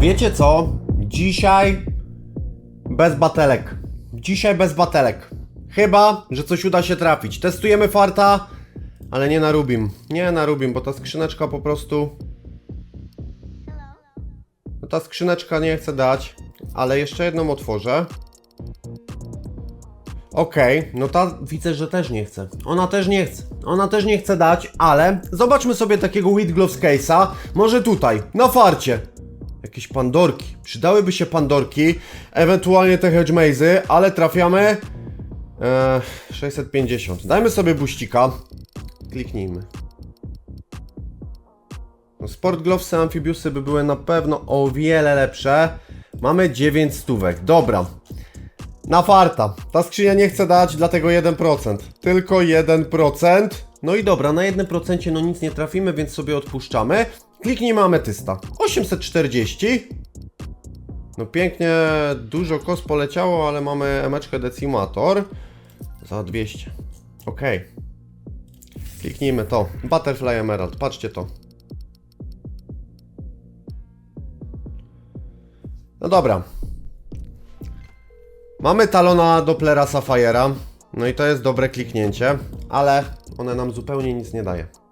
Wiecie co? Dzisiaj bez batelek. Dzisiaj bez batelek. Chyba, że coś uda się trafić. Testujemy farta, ale nie na Rubim. Nie na Rubim, bo ta skrzyneczka po prostu... No ta skrzyneczka nie chce dać, ale jeszcze jedną otworzę. Okej, no ta widzę, że też nie chce. Ona też nie chce. Ona też nie chce dać, ale zobaczmy sobie takiego Wheat Gloves case'a. Może tutaj, na farcie. Jakieś pandorki. Przydałyby się pandorki, ewentualnie te hedge maze'y, ale trafiamy... E, 650. Dajmy sobie buścika. Kliknijmy. No, Sport Glovesy, Amphibiusy by były na pewno o wiele lepsze. Mamy 9 stówek. Dobra. Na farta. Ta skrzynia nie chce dać, dlatego 1%. Tylko 1%. No i dobra, na 1% no nic nie trafimy, więc sobie odpuszczamy. Kliknijmy ametysta. 840. No pięknie, dużo kos poleciało, ale mamy emeczkę decimator. Za 200. Ok. Kliknijmy to. Butterfly Emerald, patrzcie to. No dobra, Mamy talona Dopplera Safire'a. No i to jest dobre kliknięcie, ale one nam zupełnie nic nie daje.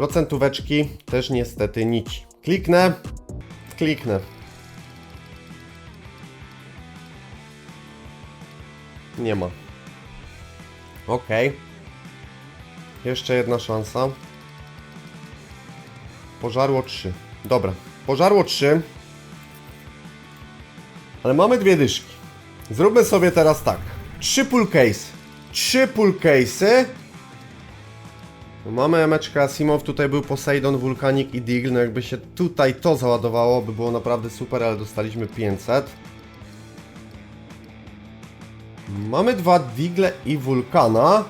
Procentóweczki też niestety nic. Kliknę, kliknę. Nie ma. Ok. Jeszcze jedna szansa. Pożarło 3. Dobra. Pożarło 3. Ale mamy dwie dyszki. Zróbmy sobie teraz tak. Trzy pull case. Trzy pull case'y. No Mamy emeczkę Asimov, tutaj był Poseidon, Vulkanik i Deagle. No jakby się tutaj to załadowało, by było naprawdę super, ale dostaliśmy 500. Mamy dwa Digle i Vulkana.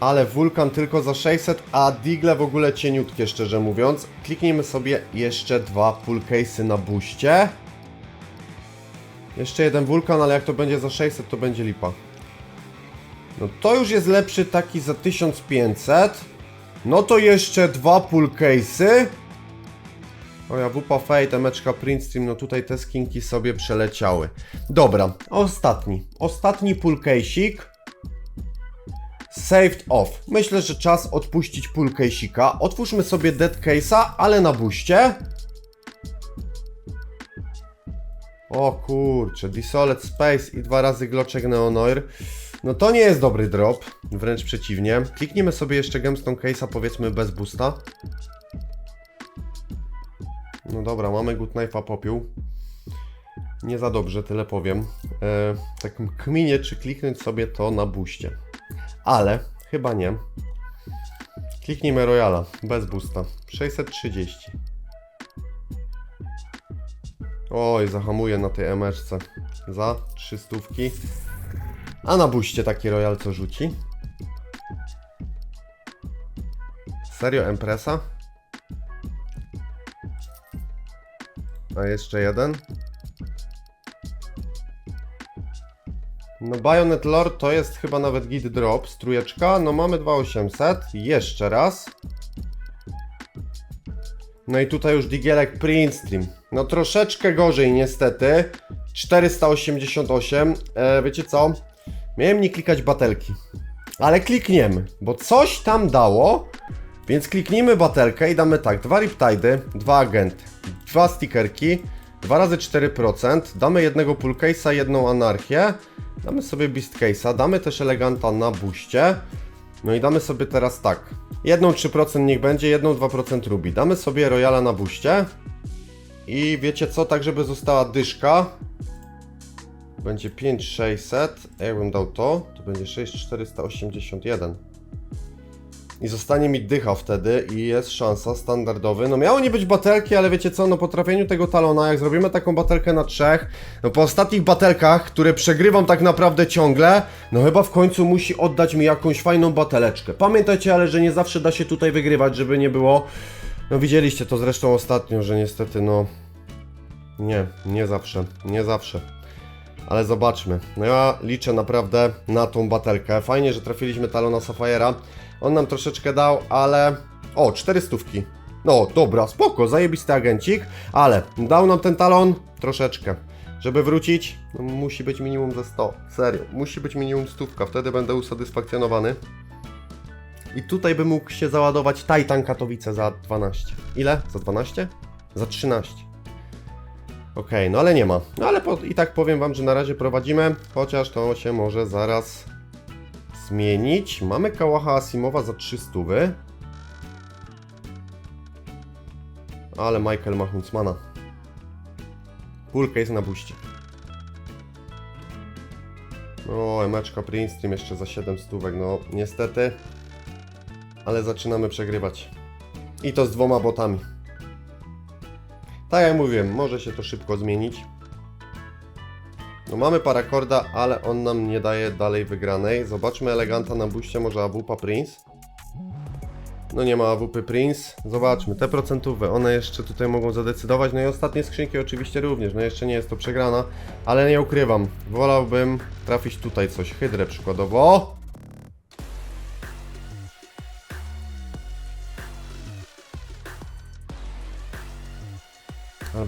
Ale Vulkan tylko za 600, a Digle w ogóle cieniutkie, szczerze mówiąc. Kliknijmy sobie jeszcze dwa pull case'y na buście. Jeszcze jeden wulkan, ale jak to będzie za 600, to będzie lipa. No to już jest lepszy taki za 1500. No to jeszcze dwa pull case'y. O ja wupa fate, emeczka print stream, no tutaj te skinki sobie przeleciały. Dobra, ostatni. Ostatni pull case'ik. Saved off. Myślę, że czas odpuścić pull case'ika. Otwórzmy sobie dead case'a, ale na buście. O kurczę, Desolate Space i dwa razy Gloczek Neonoir. No to nie jest dobry drop, wręcz przeciwnie. Kliknijmy sobie jeszcze Gemstone Case'a, powiedzmy bez boosta. No dobra, mamy Good Knife'a popiół. Nie za dobrze, tyle powiem. E, tak kminie, czy kliknąć sobie to na buście. Ale, chyba nie. Kliknijmy Royala, bez boosta. 630. Oj, zahamuję na tej emeczce. Za 300. A na buście taki royal co rzuci? Serio Empresa? A jeszcze jeden. No Bayonet Lord to jest chyba nawet git drop, strujeczka. No mamy 2800. Jeszcze raz. No i tutaj już digielek print stream. No troszeczkę gorzej niestety. 488. E, wiecie co? Miałem nie klikać batelki. Ale klikniemy, bo coś tam dało. Więc kliknijmy batelkę i damy tak. Dwa Riptidy, dwa agenty, dwa stickerki, 2 razy 4%. Damy jednego pull case'a, jedną anarchię. Damy sobie beast case'a, damy też eleganta na buście. No i damy sobie teraz tak. Jedną 3% niech będzie, jedną 2% rubi. Damy sobie Royala na buście. I wiecie co, tak żeby została dyszka. Będzie 5600. A jakbym dał to, to będzie 6481. I zostanie mi dycha wtedy i jest szansa standardowy. No miało nie być batelki, ale wiecie co, no po trafieniu tego talona, jak zrobimy taką batelkę na trzech, no po ostatnich batelkach, które przegrywam tak naprawdę ciągle, no chyba w końcu musi oddać mi jakąś fajną bateleczkę. Pamiętajcie, ale że nie zawsze da się tutaj wygrywać, żeby nie było. No widzieliście to zresztą ostatnio, że niestety no... Nie, nie zawsze, nie zawsze. Ale zobaczmy. No ja liczę naprawdę na tą batelkę. Fajnie, że trafiliśmy talona Safire'a. On nam troszeczkę dał, ale... O, cztery stówki. No, dobra, spoko, zajebisty agencik, ale dał nam ten talon troszeczkę. Żeby wrócić, no, musi być minimum ze 100. Serio, musi być minimum stówka, wtedy będę usatysfakcjonowany. I tutaj by mógł się załadować Titan Katowice za 12. Ile? Za 12? Za 13. Okej, no ale nie ma. No ale po, i tak powiem wam, że na razie prowadzimy, chociaż to się może zaraz zmienić. Mamy Kałacha Asimowa za 300. Ale Michael ma Huntsmana. Pulka jest na buście. O, Emeczka Prince Stream jeszcze za 7 stówek, no niestety. Ale zaczynamy przegrywać. I to z dwoma botami. Tak jak mówiłem, może się to szybko zmienić. No mamy parakorda, ale on nam nie daje dalej wygranej. Zobaczmy eleganta na buście, może AWP Prince. No nie ma AWP Prince. Zobaczmy, te procentówe, one jeszcze tutaj mogą zadecydować. No i ostatnie skrzynki oczywiście również, no jeszcze nie jest to przegrana, ale nie ukrywam. Wolałbym trafić tutaj coś, hydrę przykładowo.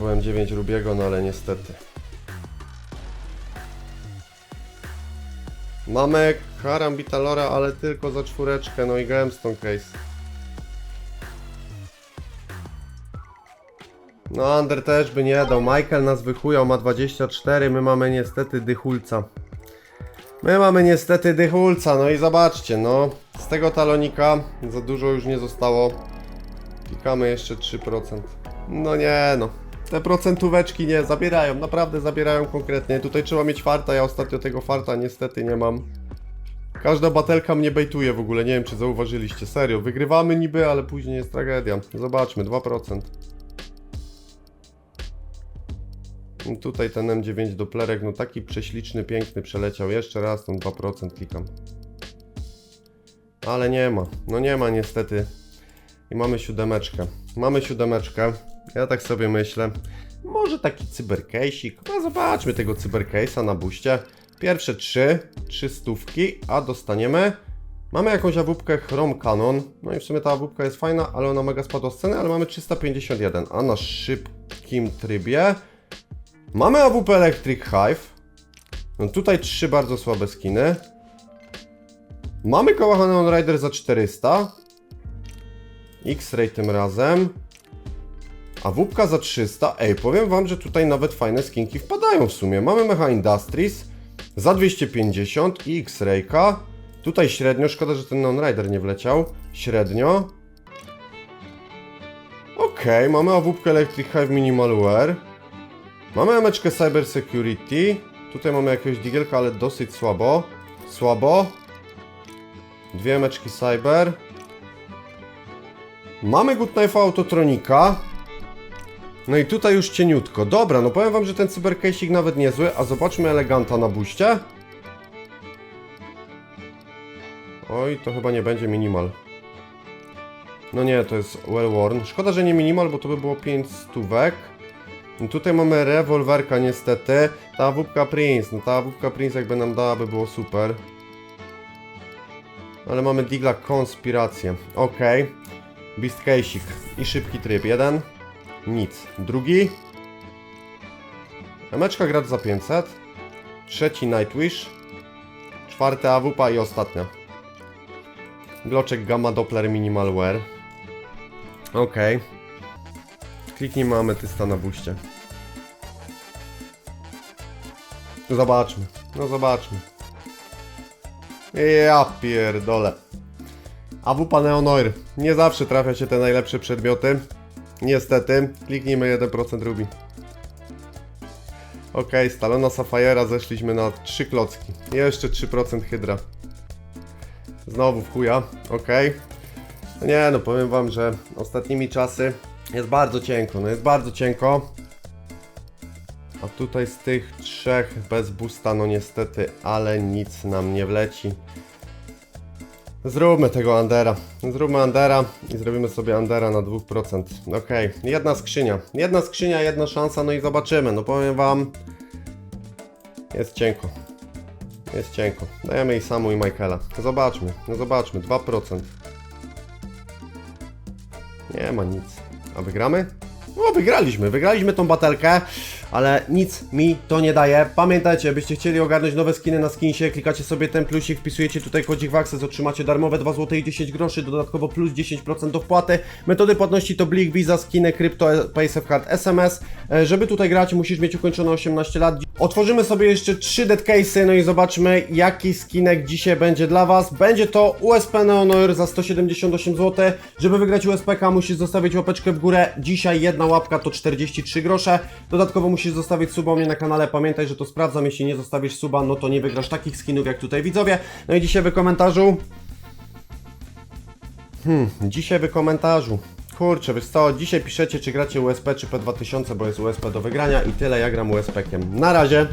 Albo M9 Rubiego, no ale niestety. Mamy Karambita Lora, ale tylko za czwóreczkę, no i Gemstone Case. No, Under też by nie dał. Michael nas wychujał, ma 24, my mamy niestety dychulca. My mamy niestety dychulca, no i zobaczcie, no. Z tego talonika za dużo już nie zostało. Klikamy jeszcze 3%. No nie no. Te procentóweczki nie, zabierają, naprawdę zabierają konkretnie. Tutaj trzeba mieć farta, ja ostatnio tego farta niestety nie mam. Każda batelka mnie bejtuje w ogóle, nie wiem czy zauważyliście, serio. Wygrywamy niby, ale później jest tragedia. Zobaczmy, 2%. No Tutaj ten M9 Dopplerek, no taki prześliczny, piękny przeleciał. Jeszcze raz tą 2% klikam. Ale nie ma, no nie ma niestety. I mamy siódemeczkę. Mamy siódemeczkę. Ja tak sobie myślę. Może taki cyberkejsik. No zobaczmy tego cybercase'a na buście. Pierwsze trzy, trzy stówki, a dostaniemy. Mamy jakąś awupkę Chrome Canon. No i w sumie ta awupka jest fajna, ale ona mega spadła z ceny, ale mamy 351. A na szybkim trybie mamy AWP Electric Hive. No tutaj trzy bardzo słabe skiny. Mamy Kałacha Neon Rider za 400. X-Ray tym razem. A wupka za 300. Ej, powiem wam, że tutaj nawet fajne skinki wpadają w sumie. Mamy Mecha Industries za 250 i X-Rayka. Tutaj średnio, szkoda, że ten Non Rider nie wleciał. Średnio. Okej, mamy AWP Electric Hive Minimal Wear. Mamy emeczkę Cyber Security. Tutaj mamy jakiegoś digielka, ale dosyć słabo. Słabo. Dwie emeczki Cyber. Mamy Good Knife Autotronika. No i tutaj już cieniutko. Dobra, no powiem wam, że ten cybercase'ik nawet niezły, a zobaczmy eleganta na buście. Oj, to chyba nie będzie minimal. No nie, to jest well worn. Szkoda, że nie minimal, bo to by było 5 stówek. I tutaj mamy rewolwerka niestety. Ta wupka Prince, no ta wupka Prince jakby nam dała, by było super. Ale mamy Digla Konspirację. Okej. Beast Case'ik i szybki tryb. Jeden. Nic. Drugi. Emeczka gracz za 500. Trzeci Nightwish. Czwarty AWP i ostatnia. Gloczek Gamma Doppler Minimal Wear. Okej. Kliknijmy ametysta na buście. Zobaczmy. No zobaczmy. Ja pierdolę. AWP Neonoir. Nie zawsze trafia się te najlepsze przedmioty. Niestety. Kliknijmy 1% Ruby. Ok, z Talona Sapphira zeszliśmy na 3 klocki. Jeszcze 3% Hydra. Znowu w chuja. Ok. No nie no, powiem wam, że ostatnimi czasy jest bardzo cienko. No jest bardzo cienko. A tutaj z tych trzech bez boosta, no niestety, ale nic nam nie wleci. Zróbmy tego Andera. Zróbmy Andera i zrobimy sobie Andera na 2%. Okej, jedna skrzynia. Jedna skrzynia, jedna szansa, no i zobaczymy. No powiem wam, jest cienko. Jest cienko. Dajemy i Samu i Michaela. Zobaczmy, no zobaczmy, 2%. Nie ma nic. A wygramy? No, wygraliśmy, wygraliśmy tą batelkę, ale nic mi to nie daje. Pamiętajcie, byście chcieli ogarnąć nowe skiny na skinsie, klikacie sobie ten plusik, wpisujecie tutaj kodzik w Access, otrzymacie darmowe 2 zł i 10 groszy, dodatkowo plus 10% do wpłaty. Metody płatności to Blik, Visa, skiny, krypto, PaySafe Card, SMS. E, Żeby tutaj grać, musisz mieć ukończone 18 lat. Otworzymy sobie jeszcze 3 dead case'y, no i zobaczmy, jaki skinek dzisiaj będzie dla Was. Będzie to USP Neonoir za 178 zł. Żeby wygrać USPK, musisz zostawić łapeczkę w górę. Dzisiaj jedna łapka to 43 grosze. Dodatkowo musisz zostawić suba u mnie na kanale. Pamiętaj, że to sprawdzam. Jeśli nie zostawisz suba, no to nie wygrasz takich skinów jak tutaj widzowie. No i dzisiaj w komentarzu Hmm, dzisiaj w komentarzu. Kurczę, wiesz co, dzisiaj piszecie czy gracie USP czy P2000, bo jest USP do wygrania i tyle, ja gram USP-kiem. Na razie.